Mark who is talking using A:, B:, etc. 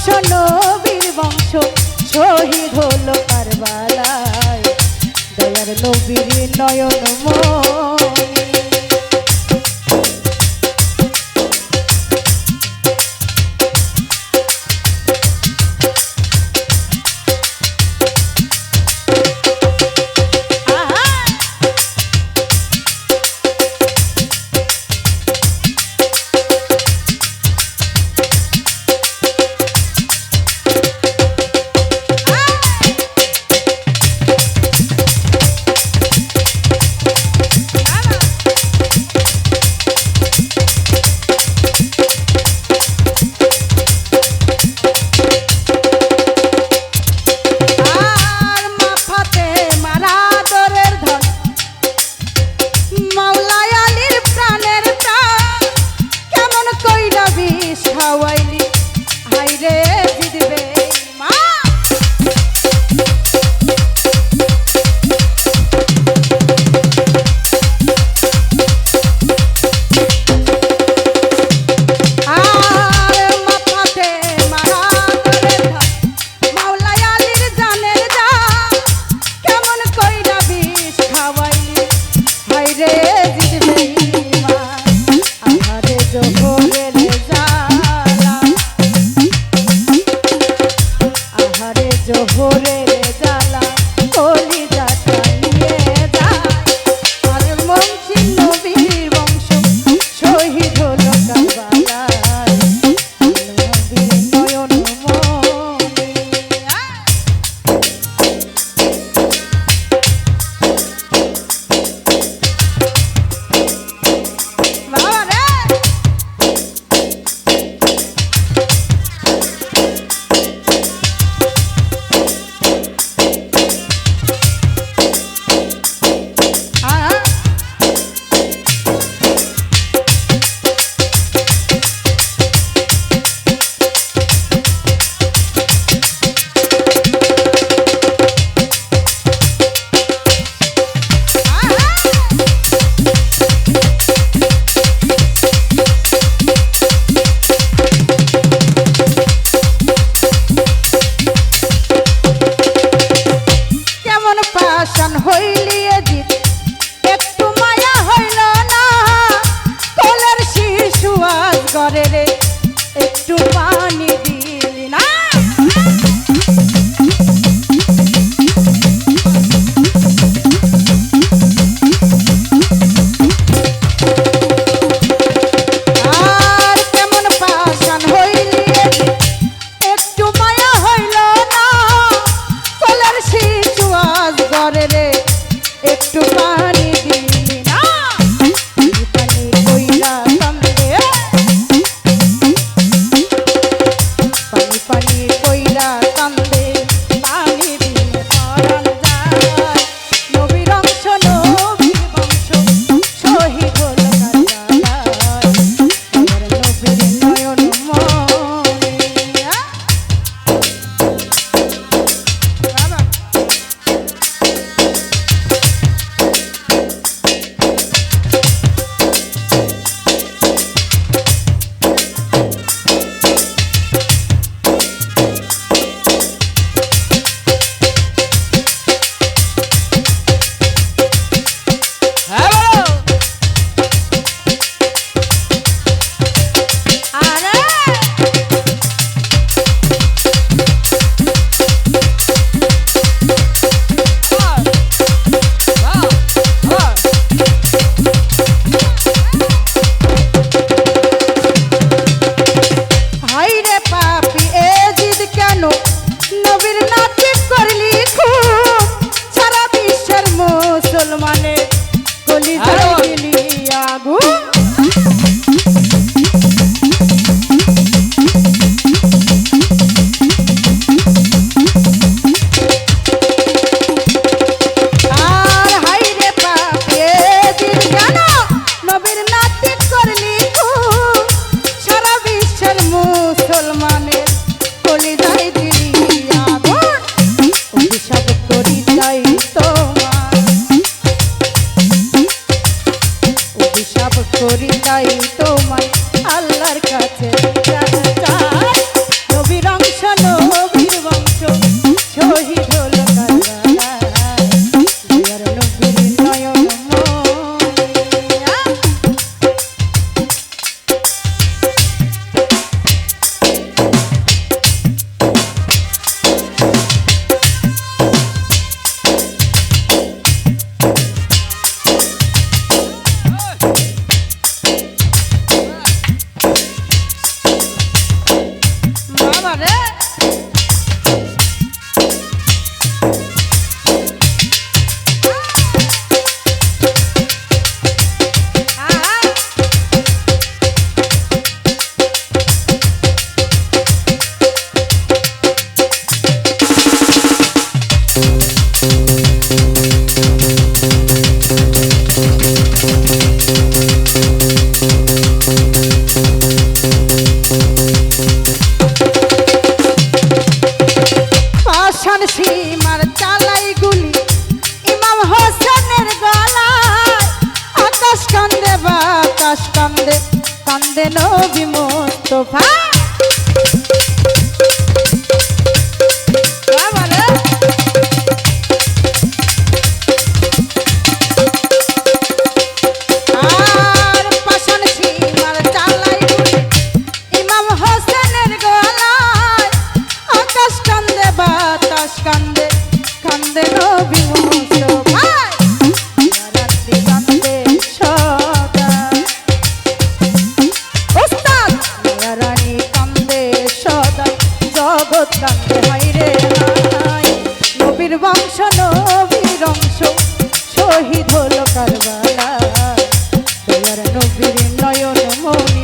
A: বংশ নবীর বংশ শহীদ হলো কারবালায়। দয়ার নবীর নয়ন মন হইলিয়ে goodbye. করে। নবী মোস্তফা নয়ন মনি